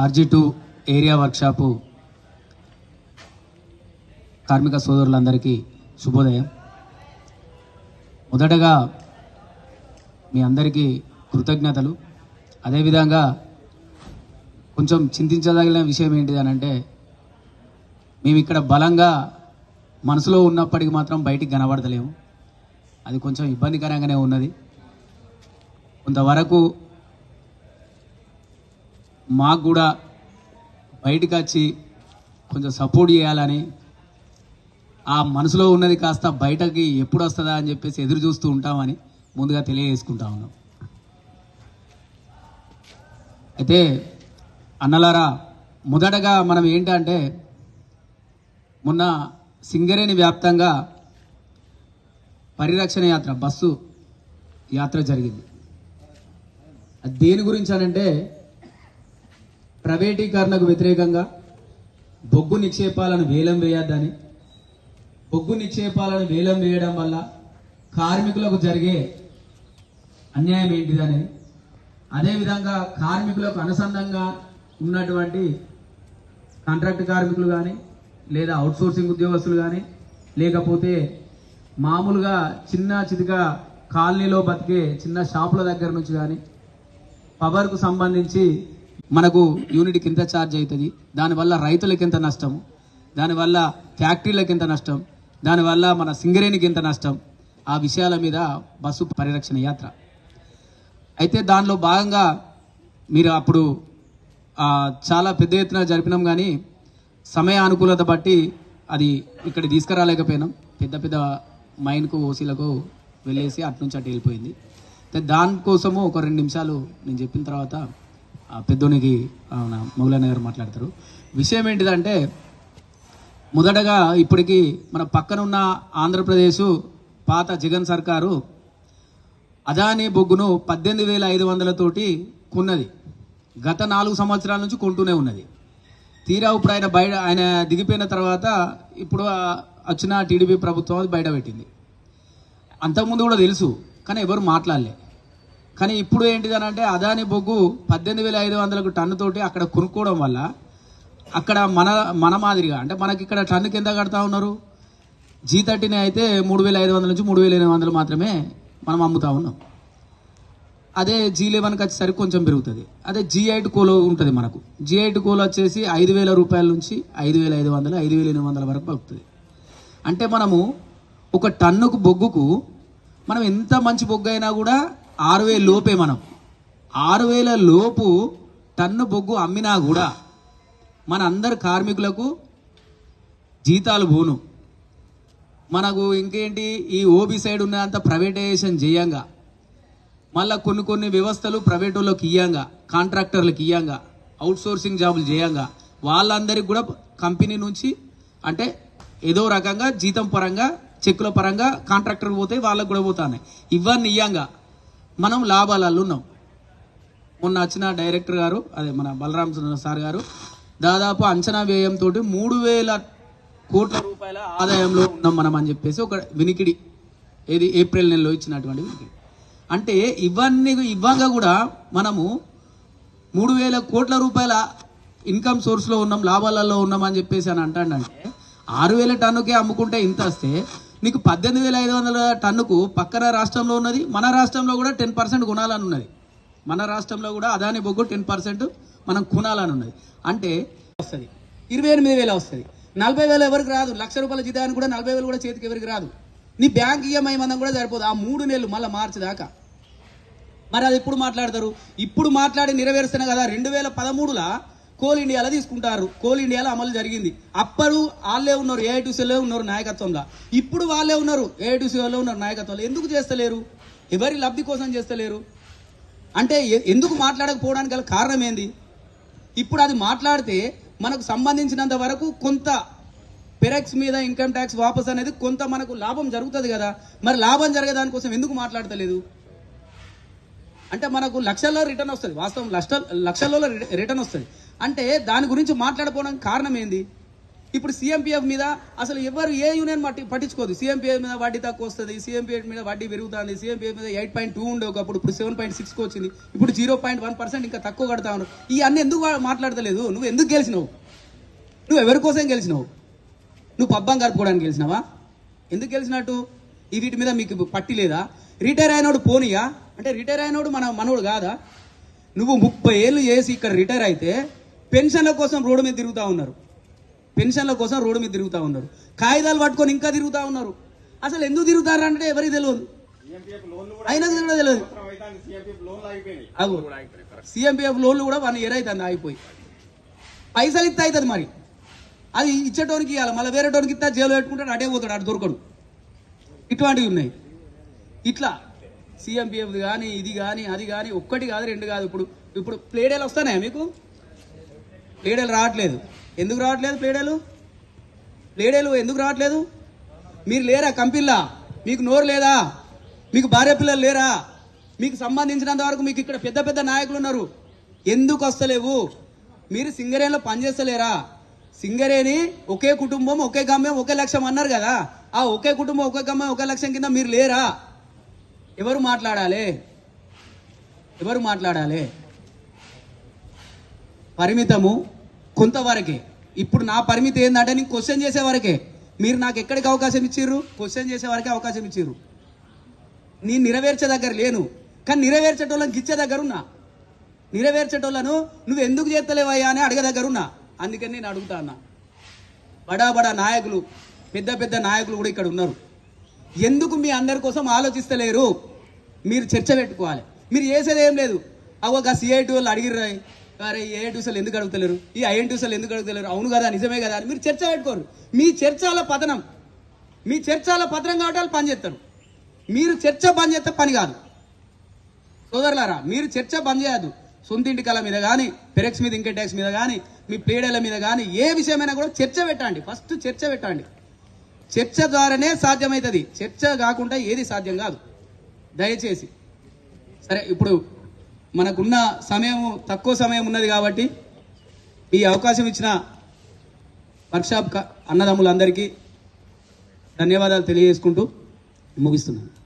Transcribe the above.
RG two area workshop కార్మిక సోదరులందరికీ శుభోదయం. మొదటగా మీ అందరికీ కృతజ్ఞతలు. అదేవిధంగా కొంచెం చింతించదగిన విషయం ఏంటిది అని అంటే మేము ఇక్కడ బలంగా మనసులో ఉన్నప్పటికీ మాత్రం బయటికి కనబడతలేము. అది కొంచెం ఇబ్బందికరంగానే ఉన్నది. కొంతవరకు మాకు కూడా బయటకు వచ్చి కొంచెం సపోర్ట్ చేయాలని ఆ మనసులో ఉన్నది కాస్త బయటకి ఎప్పుడు వస్తుందా అని చెప్పేసి ఎదురు చూస్తూ ఉంటామని ముందుగా తెలియజేసుకుంటా ఉన్నాం. అయితే అన్నలారా మొదటగా మనం ఏంటంటే మొన్న సింగరేణి వ్యాప్తంగా పరిరక్షణ యాత్ర బస్సు యాత్ర జరిగింది. అది దేని గురించి అనంటే ప్రైవేటీకరణకు వ్యతిరేకంగా బొగ్గు నిక్షేపాలను వేలం వేయద్దని బొగ్గు నిక్షేపాలను వేలం వేయడం వల్ల కార్మికులకు జరిగే అన్యాయం ఏంటిదని అదేవిధంగా కార్మికులకు అనుసంధంగా ఉన్నటువంటి కాంట్రాక్ట్ కార్మికులు కానీ లేదా అవుట్సోర్సింగ్ ఉద్యోగస్తులు కానీ లేకపోతే మామూలుగా చిన్న చితిగా కాలనీలో బతికే చిన్న షాపుల దగ్గర నుంచి కానీ పవర్కు సంబంధించి మనకు యూనిట్కి ఎంత ఛార్జ్ అవుతుంది దానివల్ల రైతులకు ఎంత నష్టం? దానివల్ల ఫ్యాక్టరీలకు ఎంత నష్టం? దానివల్ల మన సింగరేణికి ఎంత నష్టం? ఆ విషయాల మీద బస్సు పరిరక్షణ యాత్ర. అయితే దానిలో భాగంగా మీరు అప్పుడు చాలా పెద్ద ఎత్తున జరిపినాం కానీ సమయ అనుకూలత బట్టి అది ఇక్కడ తీసుకురాలేకపోయినాం. పెద్ద పెద్ద మైన్కు ఓసీలకు వెళ్ళేసి అటు నుంచి అటు వెళ్ళిపోయింది. అయితే దానికోసము ఒక రెండు నిమిషాలు నేను చెప్పిన తర్వాత పెద్దోనికి మొగలన్న గారు మాట్లాడతారు. విషయం ఏంటిదంటే మొదటగా ఇప్పటికీ మన పక్కన ఉన్న ఆంధ్రప్రదేశ్ పాత జగన్ సర్కారు అదానీ బొగ్గును పద్దెనిమిది వేల ఐదు వందలతోటి కొన్నది. గత నాలుగు సంవత్సరాల నుంచి కొంటూనే ఉన్నది. తీరా ఇప్పుడు ఆయన బయట ఆయన దిగిపోయిన తర్వాత ఇప్పుడు వచ్చిన టీడీపీ ప్రభుత్వం అది బయటపెట్టింది. అంతకుముందు కూడా తెలుసు కానీ ఎవరు మాట్లాడలే. కానీ ఇప్పుడు ఏంటిది అని అంటే అదాని బొగ్గు పద్దెనిమిది వేల ఐదు వందలకు టన్ను తోటి అక్కడ కొనుక్కోవడం వల్ల అక్కడ మన మన మాదిరిగా అంటే మనకి ఇక్కడ టన్నుకి ఎంత కడతా ఉన్నారు. జీ థర్టీని అయితే మూడు వేల ఐదు వందల నుంచి మూడు వేల ఎనిమిది వందలు మాత్రమే మనం అమ్ముతా ఉన్నాం. అదే జీ లెవెన్కి వచ్చేసరికి కొంచెం పెరుగుతుంది. అదే జీ ఎయిట్ కోలో ఉంటుంది మనకు. జీ ఎయిట్ కోలో వచ్చేసి ఐదు వేల రూపాయల నుంచి ఐదు వేల ఐదు వందలు ఐదు వేల ఎనిమిది వందల వరకు పలుకుతుంది. అంటే మనము ఒక టన్నుకు బొగ్గుకు మనం ఎంత మంచి బొగ్గు అయినా కూడా ఆరు వేల లోపే మనం. ఆరు వేల లోపు టన్ను బొగ్గు అమ్మినా కూడా మన అందరు కార్మికులకు జీతాలు పోను. మనకు ఇంకేంటి ఈ ఓబీ సైడ్ ఉన్నంత ప్రైవేటైజేషన్ చేయంగా. మళ్ళీ కొన్ని కొన్ని వ్యవస్థలు ప్రైవేట్ వాళ్ళకి ఇయ్యంగా కాంట్రాక్టర్లకు ఇయ్యంగా అవుట్సోర్సింగ్ జాబులు చేయంగా. వాళ్ళందరికీ కూడా కంపెనీ నుంచి అంటే ఏదో రకంగా జీతం పరంగా చెక్కుల పరంగా కాంట్రాక్టర్ పోతే వాళ్ళకు కూడా పోతాయి ఇవన్నీ ఇయ్యంగా. మనం లాభాలలో ఉన్నాం. మొన్న వచ్చిన డైరెక్టర్ గారు అదే మన బలరాం సార్ గారు దాదాపు అంచనా వ్యయంతో మూడు వేల కోట్ల రూపాయల ఆదాయంలో ఉన్నాం మనం అని చెప్పేసి ఒక వినికిడి ఏది ఏప్రిల్ నెలలో ఇచ్చినటువంటి వినికిడి. అంటే ఇవన్నీ ఇవ్వంగా కూడా మనము మూడు వేల కోట్ల రూపాయల ఇన్కమ్ సోర్స్లో ఉన్నాం లాభాలలో ఉన్నాం అని చెప్పేసి అని అంటాడంటే ఆరు వేల టన్నుకే అమ్ముకుంటే ఇంత వస్తే నీకు పద్దెనిమిది వేల ఐదు వందల టన్నుకు పక్కన రాష్ట్రంలో ఉన్నది మన రాష్ట్రంలో కూడా టెన్ పర్సెంట్ కొనాలని ఉన్నది మన రాష్ట్రంలో కూడా అదాని బొగ్గు టెన్ పర్సెంట్ మనం కొనాలని ఉన్నది అంటే వస్తుంది. ఇరవై ఎనిమిది వేలు వస్తుంది. నలభై వేలు ఎవరికి రాదు? లక్ష రూపాయల జీతానికి కూడా నలభై వేలు కూడా చేతికి ఎవరికి రాదు? నీ బ్యాంక్ ఈఎంఐ మందం కూడా సరిపోదు. ఆ మూడు నెలలు మళ్ళీ మార్చి దాకా. మరి అది ఎప్పుడు మాట్లాడతారు? ఇప్పుడు మాట్లాడి నెరవేరుస్తున్నా కదా రెండు వేల పదమూడులా కోల్ ఇండియాలో తీసుకుంటారు. కోల్ ఇండియాలో అమలు జరిగింది. అప్పుడు వాళ్ళే ఉన్నారు ఏఐటీసీలో ఉన్నారు నాయకత్వంలో ఇప్పుడు వాళ్ళే ఉన్నారు ఏఐటీసీలో ఉన్నారు నాయకత్వంలో. ఎందుకు చేస్తలేరు? ఎవరి లబ్ధి కోసం చేస్తలేరు? అంటే ఎందుకు మాట్లాడకపోవడానికి గల కారణం ఏంది? ఇప్పుడు అది మాట్లాడితే మనకు సంబంధించినంత వరకు కొంత పెరెక్స్ మీద ఇన్కమ్ ట్యాక్స్ వాపస్ అనేది కొంత మనకు లాభం జరుగుతుంది కదా. మరి లాభం జరిగే దానికోసం ఎందుకు మాట్లాడతలేదు? అంటే మనకు లక్షల్లో రిటర్న్ వస్తుంది. వాస్తవం లక్ష లక్షల్లో రి- రిటర్న్ వస్తుంది. అంటే దాని గురించి మాట్లాడకపోవడానికి కారణం ఏంది? ఇప్పుడు సీఎంపీఎఫ్ మీద అసలు ఎవరు ఏ యూనియన్ మట్టి పట్టించుకోదు. సీఎంపీఎఫ్ మీద వడ్డీ తక్కువ వస్తుంది సీఎంపీఎఫ్ మీద వడ్డీ పెరుగుతుంది సీఎంపీఎఫ్ మీద ఎయిట్ పాయింట్ టూ ఉండే ఒకప్పుడు ఇప్పుడు సెవెన్ పాయింట్ సిక్స్కి వచ్చింది. ఇప్పుడు జీరో పాయింట్ వన్ పర్సెంట్ ఇంకా తక్కువ కడతా ఉన్నారు. ఈ అన్ని ఎందుకు మాట్లాడతలేదు? నువ్వు ఎందుకు గెలిచినావు? నువ్వు ఎవరి కోసం గెలిచినావు? నువ్వు పబ్బం కలుపుకోవడానికి గెలిచినావా? ఎందుకు గెలిచినట్టు? ఈ వీటి మీద మీకు పట్టి లేదా? రిటైర్ అయినోడు పోనీయా? అంటే రిటైర్ అయినోడు మన మనోడు కాదా? నువ్వు ముప్పై ఏళ్ళు చేసి ఇక్కడ రిటైర్ అయితే పెన్షన్ల కోసం రోడ్డు మీద తిరుగుతూ ఉన్నారు. పెన్షన్ల కోసం రోడ్డు మీద తిరుగుతూ ఉన్నారు. కాగితాలు పట్టుకొని ఇంకా తిరుగుతూ ఉన్నారు. అసలు ఎందుకు తిరుగుతారు అంటే ఎవరికి తెలియదు. అయినా కూడా తెలియదు. అవు సిఎంపిఎఫ్ లోన్లు కూడా వన్ ఇయర్ అవుతుంది ఆగిపోయి. పైసలు ఇస్తే అవుతుంది మరి. అది ఇచ్చేటోనికి ఇవ్వాలి మళ్ళీ వేరేటోనికి ఇస్తా ఇస్తే జైలు పెట్టుకుంటాడు అటే పోతాడు అటు దొరకడు. ఇటువంటివి ఉన్నాయి. ఇట్లా సిఎంపిఎఫ్ కానీ ఇది కానీ అది కానీ ఒక్కటి కాదు రెండు కాదు. ఇప్పుడు ఇప్పుడు ప్లేడేలు వస్తున్నాయా మీకు? ప్లేడేలు రావట్లేదు. ఎందుకు రావట్లేదు ప్లేడేలు? ప్లేడేలు ఎందుకు రావట్లేదు? మీరు లేరా కంపెనీలా మీకు నోరు లేదా? మీకు భార్య పిల్లలు లేరా? మీకు సంబంధించినంత వరకు మీకు ఇక్కడ పెద్ద పెద్ద నాయకులు ఉన్నారు. ఎందుకు వస్తలేవు? మీరు సింగరేణిలో పనిచేస్తలేరా సింగరేణి ఒకే కుటుంబం ఒకే గమ్యం ఒకే లక్ష్యం అన్నారు కదా. ఆ ఒకే కుటుంబం ఒకే గమ్యం ఒకే లక్ష్యం కింద మీరు లేరా? ఎవరు మాట్లాడాలి? ఎవరు మాట్లాడాలి? పరిమితము కొంతవరకే. ఇప్పుడు నా పరిమితి ఏంటంటే నేను క్వశ్చన్ చేసే వరకే మీరు నాకు ఎక్కడికి అవకాశం ఇచ్చిర్రు? క్వశ్చన్ చేసే వరకే అవకాశం ఇచ్చిర్రు. నేను నెరవేర్చే దగ్గర లేను. కానీ నెరవేర్చేటోళ్ళని గిచ్చే దగ్గర ఉన్నా. నెరవేర్చేటోళ్ళను నువ్వు ఎందుకు చేస్తలేవయ్యా అని అడగ దగ్గర ఉన్నా. అందుకని నేను అడుగుతా అన్నా. బడా బడా నాయకులు పెద్ద పెద్ద నాయకులు కూడా ఇక్కడ ఉన్నారు. ఎందుకు మీ అందరి కోసం ఆలోచిస్తలేరు? మీరు చర్చ పెట్టుకోవాలి. మీరు చేసేది ఏం లేదు. అవ్వ సిఐటి వాళ్ళు అడిగిర్రు అరే ఏ ట్యూసలు ఎందుకు అడుగుతలేరు? ఈ ఐఎన్ ట్యూసలు ఎందుకు అడుగుతలేరు? అవును కదా నిజమే కదా అని మీరు చర్చ పెట్టుకోరు. మీ చర్చల పతనం. మీ చర్చల పతనం కాబట్టి వాళ్ళు పని చేస్తారు. మీరు చర్చ బంద్ చేస్తే పని కాదు. సోదరులారా మీరు చర్చ బంద్ చేయద్దు. సొంత ఇంటి కళ మీద కానీ పెరెక్స్ మీద ఇంకే ట్యాక్స్ మీద కానీ మీ పేడల మీద కానీ ఏ విషయమైనా కూడా చర్చ పెట్టండి. ఫస్ట్ చర్చ పెట్టండి. చర్చ ద్వారానే సాధ్యమవుతుంది. చర్చ కాకుండా ఏది సాధ్యం కాదు. దయచేసి. సరే ఇప్పుడు మనకున్న సమయం తక్కువ సమయం ఉన్నది కాబట్టి ఈ అవకాశం ఇచ్చిన వర్క్షాప్ క- అన్నదమ్ములందరికీ ధన్యవాదాలు తెలియజేసుకుంటూ ముగిస్తున్నాను.